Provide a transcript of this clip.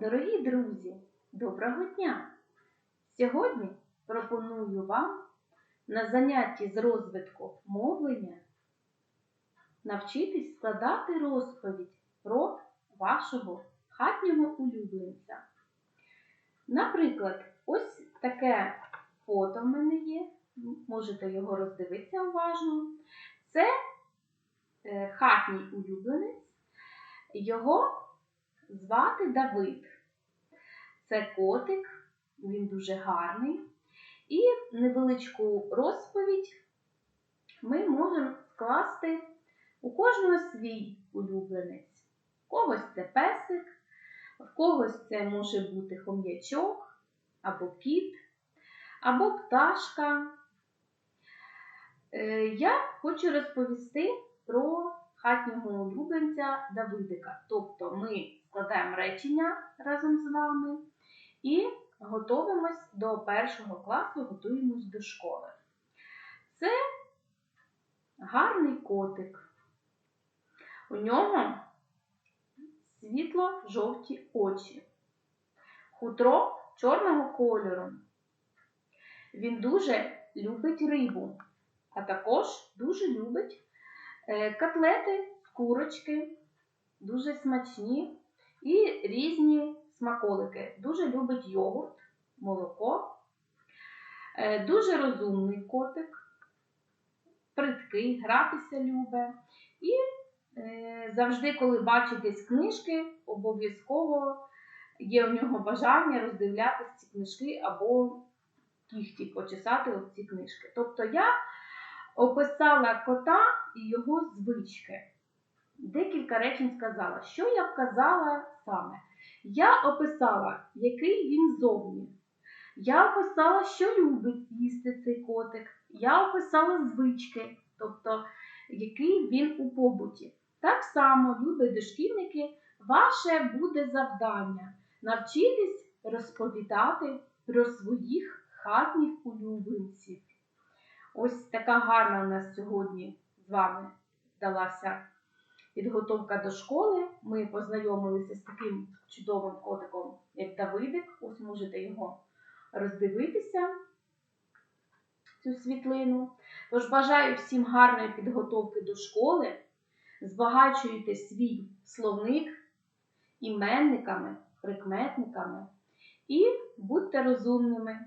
Дорогі друзі, доброго дня! Сьогодні пропоную вам на занятті з розвитку мовлення навчитись складати розповідь про вашого хатнього улюбленця. Наприклад, ось таке фото в мене є, можете його роздивитися уважно. Це е, хатній улюбленець, його звати Давид. Це котик, він дуже гарний. І невеличку розповідь ми можемо скласти у кожного свій улюбленець. У когось це песик, в когось це може бути хом'ячок, або кіт, або пташка. Е, Я хочу розповісти про хатнього улюбленця Давидика. Тобто ми складаємо речення разом з вами і готуємось до першого класу, готуємось до школи. Це гарний котик. У нього світло-жовті очі, хутро чорного кольору. Він дуже любить рибу, а також дуже любить е, котлети курочки, дуже смачні і різні смаколики. Дуже любить йогурт, молоко. Е, Дуже розумний котик, приткий, гратися любить. І е, завжди, коли бачитесь книжки, обов'язково є у нього бажання роздивлятися ці книжки або кіхті почесати ці книжки. Тобто я описала кота і його звички. Декілька речень сказала. Що я вказала саме? Я описала, який він зовні. Я описала, що любить їсти цей котик. Я описала звички, тобто який він у побуті. Так само, любі дошкільники, ваше буде завдання навчитись розповідати про своїх хатніх улюбленців. Ось така гарна у нас сьогодні з вами вдалася підготовка до школи. Ми познайомилися з таким чудовим котиком, як Давидик. Ось можете його роздивитися, цю світлину. Тож бажаю всім гарної підготовки до школи. Збагачуйте свій словник іменниками, прикметниками і будьте розумними.